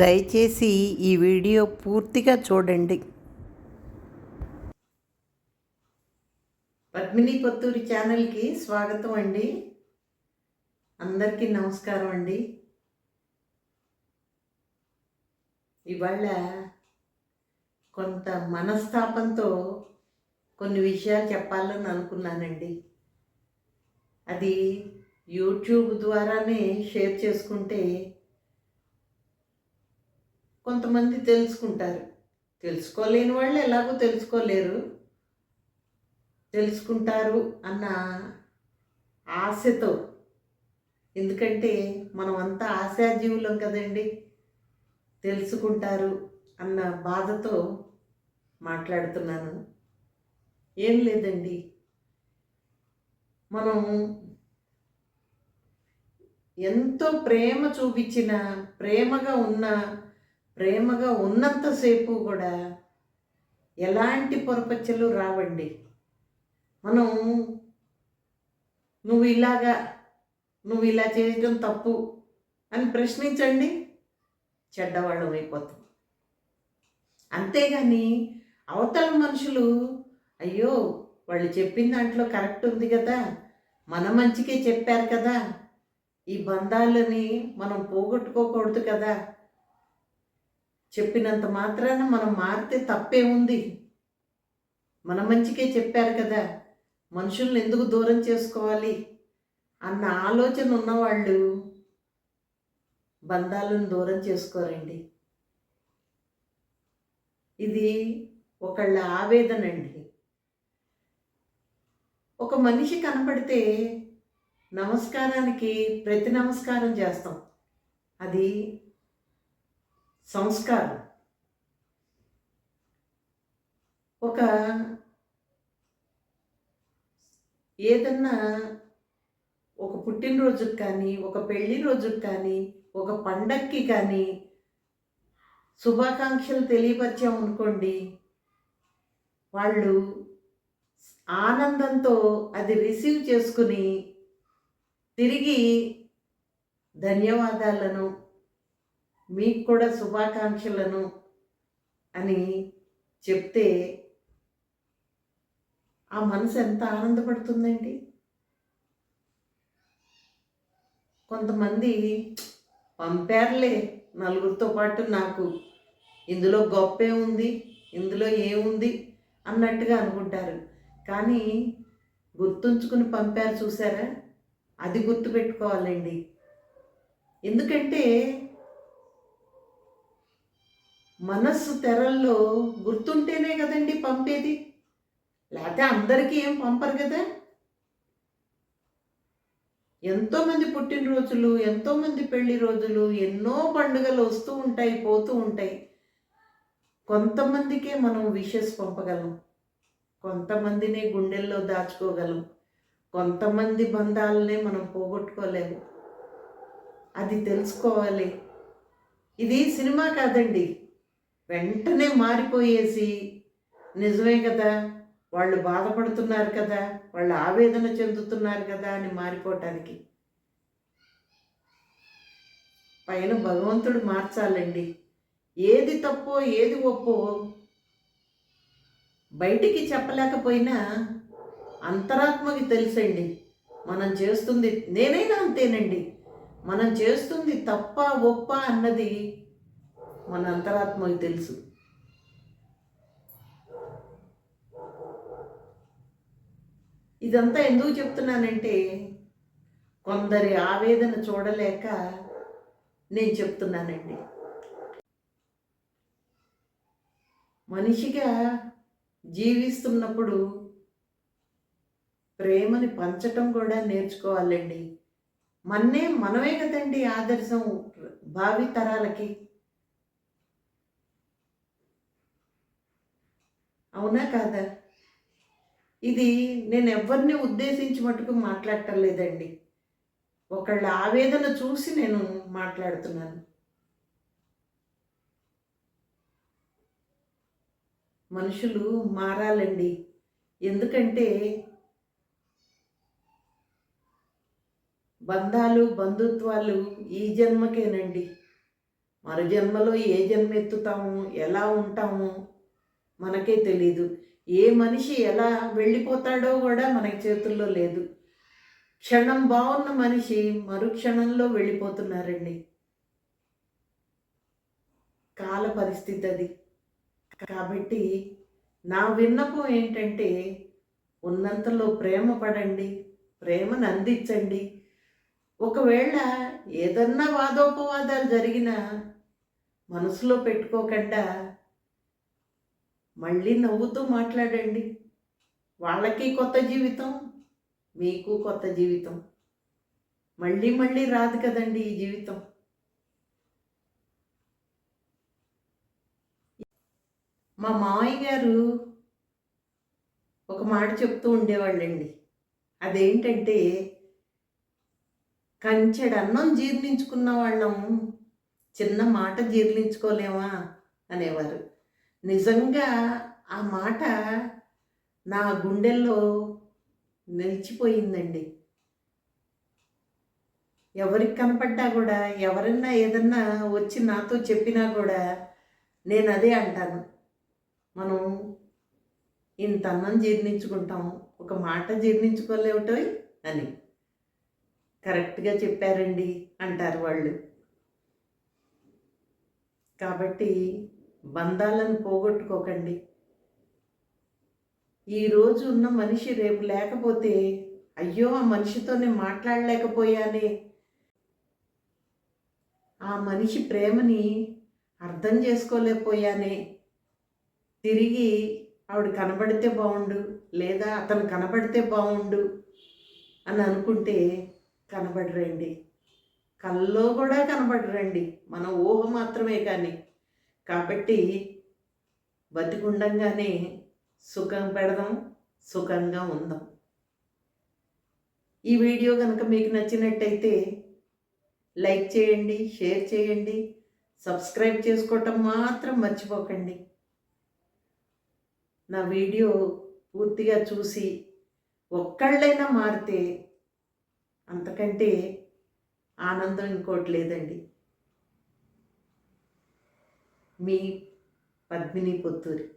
దయచేసి ఈ వీడియో పూర్తిగా చూడండి. పద్మిని పొత్తూరి ఛానల్కి స్వాగతం అండి. అందరికీ నమస్కారం అండి. ఇవాళ కొంత మనస్తాపంతో కొన్ని విషయాలు చెప్పాలని అనుకున్నానండి. అది యూట్యూబ్ ద్వారానే షేర్ చేసుకుంటే కొంతమంది తెలుసుకుంటారు. తెలుసుకోలేని వాళ్ళు ఎలాగో తెలుసుకోలేరు. తెలుసుకుంటారు అన్న ఆశతో. ఎందుకంటే మనం అంతా ఆశాజీవులం కదండి. తెలుసుకుంటారు అన్న బాధతో మాట్లాడుతున్నాను. ఏం లేదండి. మనం ఎంతో ప్రేమ చూపించిన ప్రేమగా ఉన్న ప్రేమగా ఉన్నంతసేపు కూడా ఎలాంటి పొరపచ్చలు రావండి. మనం నువ్వు ఇలాగా నువ్వు ఇలా చేయడం తప్పు అని ప్రశ్నించండి చెడ్డవాళ్ళం అయిపోతాం. అంతేగాని అవతల మనుషులు అయ్యో వాళ్ళు చెప్పిన దాంట్లో కరెక్ట్ ఉంది కదా మన మంచికే చెప్పారు కదా ఈ బంధాలని మనం పోగొట్టుకోకూడదు కదా చెప్పినంత మాత్రాన మనం మారితే తప్పే ఉంది. మన మంచికే చెప్పారు కదా మనుషుల్ని ఎందుకు దూరం చేసుకోవాలి అన్న ఆలోచన ఉన్నవాళ్ళు బంధాలను దూరం చేసుకోరండి. ఇది ఒకళ్ళ ఆవేదన అండి ఒక మనిషి కనపడితే నమస్కారానికి ప్రతి నమస్కారం చేస్తాం. అది సంస్కారం. ఒక ఏదన్నా ఒక పుట్టినరోజుకి కానీ ఒక పెళ్ళి రోజుకి కానీ ఒక పండక్కి కానీ శుభాకాంక్షలు తెలియపరిచాం అనుకోండి వాళ్ళు ఆనందంతో అది రిసీవ్ చేసుకుని తిరిగి ధన్యవాదాలను మీకు కూడా శుభాకాంక్షలను అని చెప్తే ఆ మనసు ఎంత ఆనందపడుతుందండి? కొంతమంది పంపారులే నలుగురితో పాటు నాకు ఇందులో గొప్పే ఉంది ఇందులో ఏముంది అన్నట్టుగా అనుకుంటారు. కానీ గుర్తుంచుకుని పంపారు చూసారా? అది గుర్తుపెట్టుకోవాలండి. ఎందుకంటే మనస్సు తెరల్లో గుర్తుంటేనే కదండి పంపేది? లేకపోతే అందరికీ ఏం పంపరు కదా? ఎంతోమంది పుట్టినరోజులు ఎంతోమంది పెళ్ళి రోజులు ఎన్నో పండుగలు వస్తూ ఉంటాయి పోతూ ఉంటాయి. కొంతమందికే మనం విషెస్ పంపగలం. కొంతమందినే గుండెల్లో దాచుకోగలం. కొంతమంది బంధాలనే మనం పోగొట్టుకోలేము. అది తెలుసుకోవాలి. ఇది సినిమా కాదండి. వెంటనే మారిపోయేసి నిజమే కదా? వాళ్ళు బాధపడుతున్నారు కదా? వాళ్ళు ఆవేదన చెందుతున్నారు కదా అని మారిపోవటానికి. పైన భగవంతుడు మార్చాలండి. ఏది తప్పో ఏది ఒప్పో బయటికి చెప్పలేకపోయినా అంతరాత్మకి తెలుసండి. మనం చేస్తుంది నేనైనా అంతేనండి. మనం చేస్తుంది తప్ప ఒప్ప అన్నది మన అంతరాత్మకి తెలుసు. ఇదంతా ఎందుకు చెప్తున్నానంటే కొందరి ఆవేదన చూడలేక నేను చెప్తున్నానండి. మనిషిగా జీవిస్తున్నప్పుడు ప్రేమని పంచటం కూడా నేర్చుకోవాలండి. మన్నే మనమే కదండి ఆదర్శం భావి తరాలకి అవునా కాదా? ఇది నేను ఎవరిని ఉద్దేశించి మటుకు మాట్లాడటం లేదండి. ఒకళ్ళ ఆవేదన చూసి నేను మాట్లాడుతున్నాను. మనుషులు మారాలండి. ఎందుకంటే బంధాలు బంధుత్వాలు ఈ జన్మకేనండి. మరు జన్మలో ఏ జన్మ ఎత్తుతాము ఎలా ఉంటాము మనకే తెలీదు. ఏ మనిషి ఎలా వెళ్ళిపోతాడో కూడా మనకి చేతుల్లో లేదు. క్షణం బాగున్న మనిషి మరు క్షణంలో వెళ్ళిపోతున్నారండి. కాల పరిస్థితి అది. కాబట్టి నా విన్నపం ఏంటంటే ఉన్నంతలో ప్రేమ పడండి ప్రేమను అందించండి ఒకవేళ ఏదన్నా వాదోపవాదాలు జరిగినా మనసులో పెట్టుకోకుండా మళ్ళీ నవ్వుతూ మాట్లాడండి. వాళ్ళకి కొత్త జీవితం మీకు కొత్త జీవితం. మళ్ళీ మళ్ళీ రాదు కదండి ఈ జీవితం. మా మామయ్య గారు ఒక మాట చెప్తూ ఉండేవాళ్ళండి. అదేంటంటే కంచెడు అన్నం జీర్ణించుకున్న వాళ్ళం చిన్న మాట జీర్ణించుకోలేమా? అనేవారు. నిజంగా ఆ మాట నా గుండెల్లో నిలిచిపోయిందండి. ఎవరికి కనపడ్డా కూడా ఎవరన్నా ఏదన్నా వచ్చి నాతో చెప్పినా కూడా నేను అదే అంటాను. మనం ఇంత అన్నం జీర్ణించుకుంటాం ఒక మాట జీర్ణించుకోలేవటో అని. కరెక్ట్గా చెప్పారండి అంటారు వాళ్ళు. కాబట్టి బంధాలను పోగొట్టుకోకండి. ఈరోజు ఉన్న మనిషి రేపు లేకపోతే అయ్యో ఆ మనిషితో నేను మాట్లాడలేకపోయానే. ఆ మనిషి ప్రేమని అర్థం చేసుకోలేకపోయానే. తిరిగి ఆవిడ కనబడితే బాగుండు లేదా అతను కనబడితే బాగుండు అని అనుకుంటే కనబడరండి. కల్లో కూడా కనబడరండి. మన ఊహ మాత్రమే కానీ. కాబట్టి బతికుండంగానే సుఖం పెడదాం సుఖంగా ఉందాం. ఈ వీడియో కనుక మీకు నచ్చినట్టయితే లైక్ చేయండి షేర్ చేయండి సబ్స్క్రైబ్ చేసుకోవటం మాత్రం మర్చిపోకండి. నా వీడియో పూర్తిగా చూసి ఒక్కళ్ళైనా మారితే అంతకంటే ఆనందం ఇంకోటి లేదండి. మీ పద్మిని పుత్తూరి.